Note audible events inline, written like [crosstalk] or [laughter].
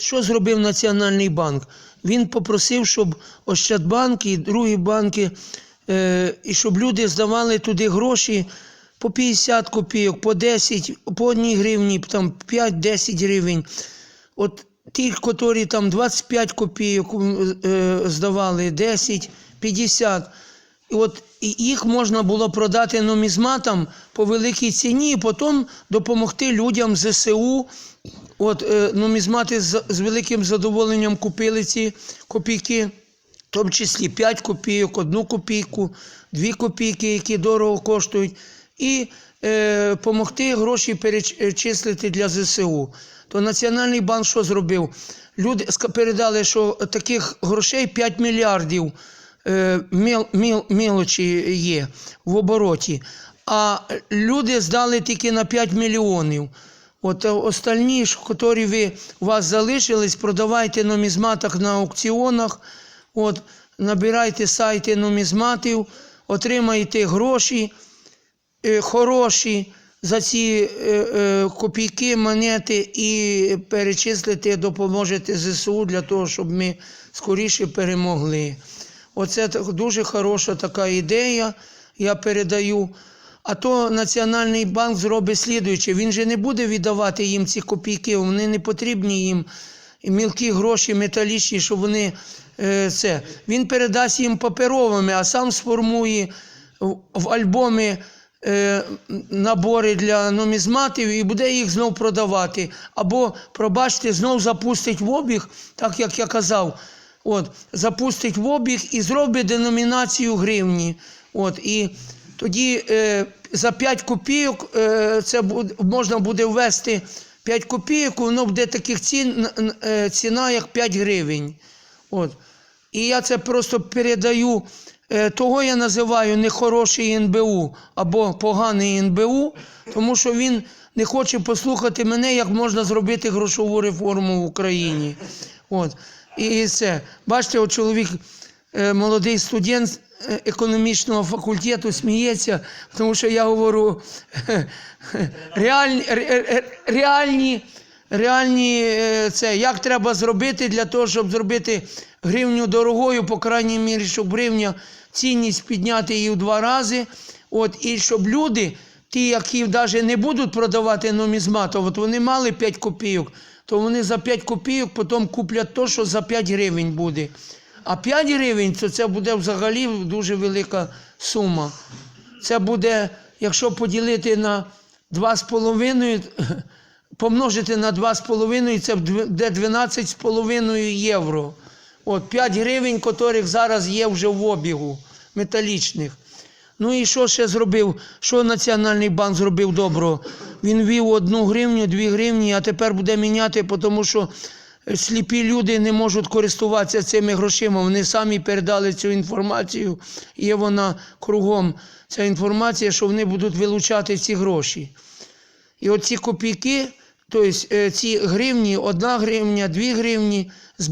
Що зробив Національний банк? Він попросив, щоб Ощадбанк і другі банки, е, і щоб люди здавали туди гроші по 50 копійок, по 10, по 1 гривні, там 5-10 гривень. От ті, котрі там 25 копійок е, здавали, 10, 50. І от їх можна було продати нумізматам по великій ціні, і потім допомогти людям ЗСУ. От е, нумізмати з, з великим задоволенням купили ці копійки, в тому числі 5 копійок, 1 копійку, 2 копійки, які дорого коштують, і е, помогти гроші перечислити для ЗСУ. То Національний банк що зробив? Люди передали, що таких грошей 5 мільярдів е, міл, міл, мілочі є в обороті, а люди здали тільки на 5 мільйонів. От остальні, котрі ви у вас залишились, продавайте нумізматах на аукціонах, от, набирайте сайти нумізматів, отримаєте гроші е, хороші за ці е, е, копійки, монети і перечислите, допоможете ЗСУ для того, щоб ми скоріше перемогли. Оце дуже хороша така ідея, я передаю. А то Національний банк зробить слідуюче. Він же не буде віддавати їм ці копійки, вони не потрібні їм мілкі гроші, металічні, щоб вони е, це. Він передасть їм паперовими, а сам сформує в, альбоми е, набори для нумізматів і буде їх знов продавати. Або, пробачте, знов запустить в обіг, так як я казав. От, запустить в обіг і зробить деномінацію гривні. От, і тоді е, за 5 копійок е, це буде, можна буде ввести 5 копійок, воно буде таких цін, е, ціна, як 5 гривень. От. І я це просто передаю. Е, того я називаю нехороший НБУ або поганий НБУ, тому що він не хоче послухати мене, як можна зробити грошову реформу в Україні. От. І це. Бачите, от чоловік, е, молодий студент е, економічного факультету, сміється, тому що я говорю [laughs] реальні, ре- ре- реальні, реальні це, як треба зробити для того, щоб зробити гривню дорогою, по крайній мірі, щоб гривня цінність підняти її в два рази. От, і щоб люди, ті, які навіть не будуть продавати нумізмату, от вони мали 5 копійок, то вони за 5 копійок потім куплять то, що за 5 гривень буде. А 5 гривень, то це буде взагалі дуже велика сума. Це буде, якщо поділити на 2,5, [laughs] помножити на 2,5, це буде 12,5 євро. От 5 гривень, котрих зараз є вже в обігу металічних. Ну і що ще зробив? Що Національний банк зробив доброго? Він ввів одну гривню, дві гривні, а тепер буде міняти, тому що сліпі люди не можуть користуватися цими грошима. Вони самі передали цю інформацію. Є вона кругом. Ця інформація, що вони будуть вилучати ці гроші. І оці копійки, тобто ці гривні, одна гривня, дві гривні,